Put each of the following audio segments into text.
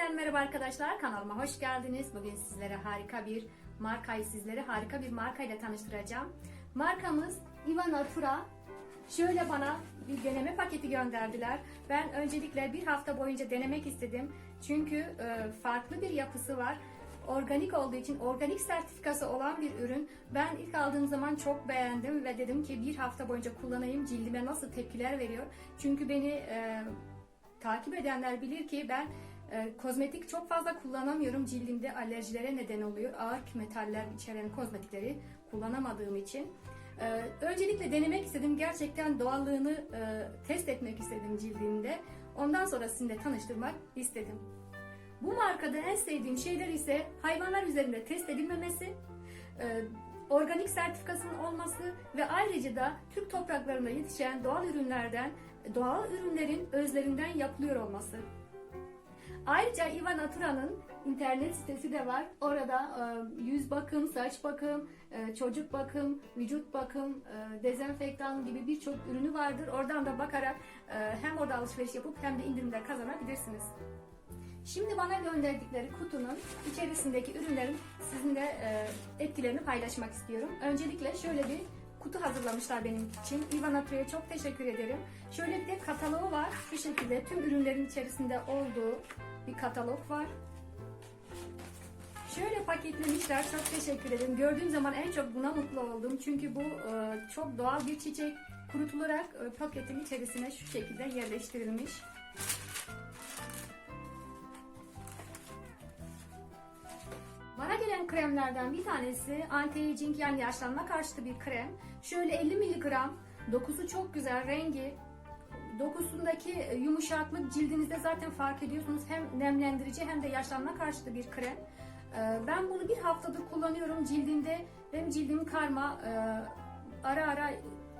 Yeniden merhaba arkadaşlar. Kanalıma hoş geldiniz. Bugün sizlere harika bir markayı sizlere harika bir markayla tanıştıracağım. Markamız Ivan Artura. Şöyle bana bir deneme paketi gönderdiler. Ben öncelikle bir hafta boyunca denemek istedim. Çünkü e, farklı bir yapısı var. Organik olduğu için organik sertifikası olan bir ürün. Ben ilk aldığım zaman çok beğendim ve dedim ki bir hafta boyunca kullanayım cildime nasıl tepkiler veriyor. Çünkü beni e, takip edenler bilir ki ben e, kozmetik çok fazla kullanamıyorum. Cildimde alerjilere neden oluyor. Ağır metaller içeren kozmetikleri kullanamadığım için. E, öncelikle denemek istedim. Gerçekten doğallığını e, test etmek istedim cildimde. Ondan sonra sizinle tanıştırmak istedim. Bu markada en sevdiğim şeyler ise hayvanlar üzerinde test edilmemesi, e, organik sertifikasının olması ve ayrıca da Türk topraklarında yetişen doğal ürünlerden, doğal ürünlerin özlerinden yapılıyor olması. Ayrıca Ivan Atura'nın internet sitesi de var. Orada e, yüz bakım, saç bakım, e, çocuk bakım, vücut bakım, e, dezenfektan gibi birçok ürünü vardır. Oradan da bakarak e, hem orada alışveriş yapıp hem de indirimler kazanabilirsiniz. Şimdi bana gönderdikleri kutunun içerisindeki ürünlerin sizinle e, etkilerini paylaşmak istiyorum. Öncelikle şöyle bir kutu hazırlamışlar benim için. Ivan Atura'ya çok teşekkür ederim. Şöyle bir de kataloğu var. Şu şekilde tüm ürünlerin içerisinde olduğu bir katalog var. Şöyle paketlemişler. Çok teşekkür ederim. Gördüğüm zaman en çok buna mutlu oldum. Çünkü bu e, çok doğal bir çiçek. Kurutularak e, paketin içerisine şu şekilde yerleştirilmiş. Bana gelen kremlerden bir tanesi anti-aging yani yaşlanma karşıtı bir krem. Şöyle 50 miligram. Dokusu çok güzel, rengi. Dokusundaki yumuşaklık cildinizde zaten fark ediyorsunuz. Hem nemlendirici hem de yaşlanma karşıtı bir krem. Ee, Ben bunu bir haftadır kullanıyorum. Cildimde benim cildim karma, e, ara ara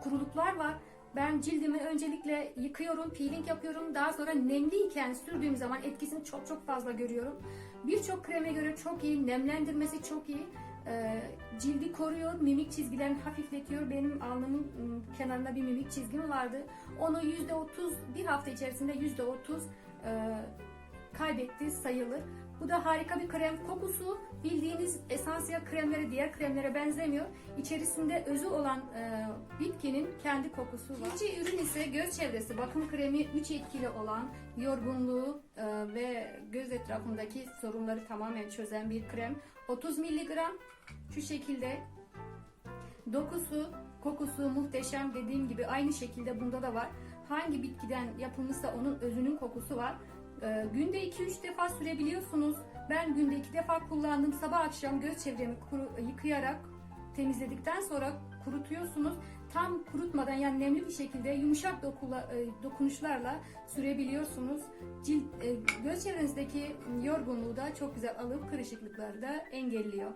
kuruluklar var. Ben cildimi öncelikle yıkıyorum, peeling yapıyorum. Daha sonra nemliyken sürdüğüm zaman etkisini çok çok fazla görüyorum. Birçok kreme göre çok iyi, nemlendirmesi çok iyi. Ee, cildi koruyor, mimik çizgilerini hafifletiyor. Benim alnımın ım, kenarında bir mimik çizgim vardı. Onu %30, bir hafta içerisinde %30 e, kaybetti sayılır. Bu da harika bir krem. Kokusu bildiğiniz esansiyel kremlere, diğer kremlere benzemiyor. İçerisinde özü olan e, bitkinin kendi kokusu var. İkinci ürün ise göz çevresi bakım kremi 3 etkili olan yorgunluğu e, ve göz etrafındaki sorunları tamamen çözen bir krem. 30 miligram şu şekilde Dokusu, kokusu muhteşem dediğim gibi aynı şekilde bunda da var. Hangi bitkiden yapılmışsa onun özünün kokusu var. Ee, günde 2-3 defa sürebiliyorsunuz. Ben günde 2 defa kullandım. Sabah akşam göz çevremi kuru- yıkayarak temizledikten sonra kurutuyorsunuz. Tam kurutmadan yani nemli bir şekilde yumuşak dokula, e, dokunuşlarla sürebiliyorsunuz. Cilt, e, göz çevrenizdeki yorgunluğu da çok güzel alıp kırışıklıkları da engelliyor.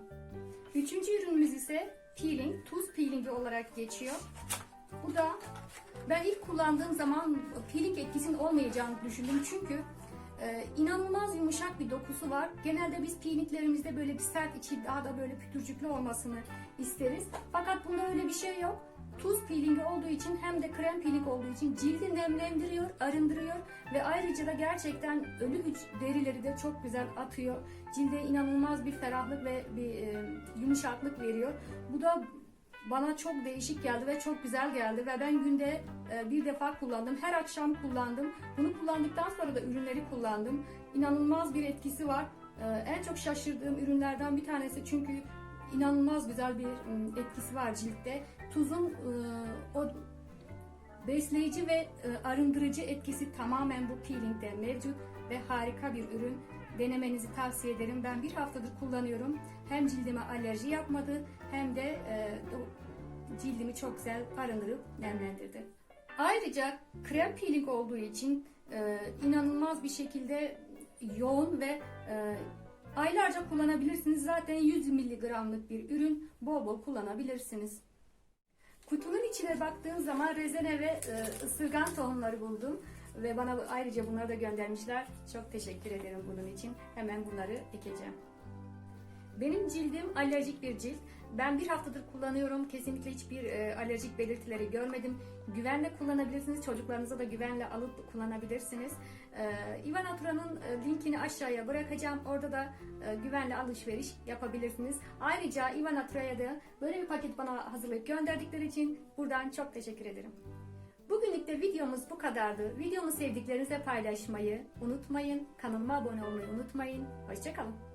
Üçüncü ürünümüz ise peeling, tuz peelingi olarak geçiyor. Bu da ben ilk kullandığım zaman peeling etkisinin olmayacağını düşündüm çünkü e, inanılmaz yumuşak bir dokusu var. Genelde biz peelinglerimizde böyle bir sert içi daha da böyle pütürcüklü olmasını isteriz. Fakat bunda öyle bir şey yok. Tuz peelingi olduğu için hem de krem peeling olduğu için cildi nemlendiriyor, arındırıyor ve ayrıca da gerçekten ölü hüc- derileri de çok güzel atıyor. Cilde inanılmaz bir ferahlık ve bir e, yumuşaklık veriyor. Bu da bana çok değişik geldi ve çok güzel geldi ve ben günde e, bir defa kullandım. Her akşam kullandım. Bunu kullandıktan sonra da ürünleri kullandım. İnanılmaz bir etkisi var. E, En çok şaşırdığım ürünlerden bir tanesi çünkü inanılmaz güzel bir etkisi var ciltte. Tuzun e, o besleyici ve arındırıcı etkisi tamamen bu peelingde mevcut ve harika bir ürün. Denemenizi tavsiye ederim. Ben bir haftadır kullanıyorum. Hem cildime alerji yapmadı hem de e, cildimi çok güzel arındırıp nemlendirdi. Ayrıca krem peeling olduğu için e, inanılmaz bir şekilde yoğun ve e, aylarca kullanabilirsiniz. Zaten 100 miligramlık bir ürün bol bol kullanabilirsiniz. Kutunun içine baktığım zaman rezene ve e, ısırgan tohumları buldum. Ve bana ayrıca bunları da göndermişler. Çok teşekkür ederim bunun için. Hemen bunları ekeceğim. Benim cildim alerjik bir cilt. Ben bir haftadır kullanıyorum. Kesinlikle hiçbir e, alerjik belirtileri görmedim. Güvenle kullanabilirsiniz. Çocuklarınıza da güvenle alıp kullanabilirsiniz. E, Ivan Natura'nın e, linkini aşağıya bırakacağım. Orada da e, güvenle alışveriş yapabilirsiniz. Ayrıca Ivan Natura'ya da böyle bir paket bana hazırlayıp gönderdikleri için buradan çok teşekkür ederim. Bugünlük de videomuz bu kadardı. Videomu sevdiklerinize paylaşmayı unutmayın. Kanalıma abone olmayı unutmayın. Hoşçakalın.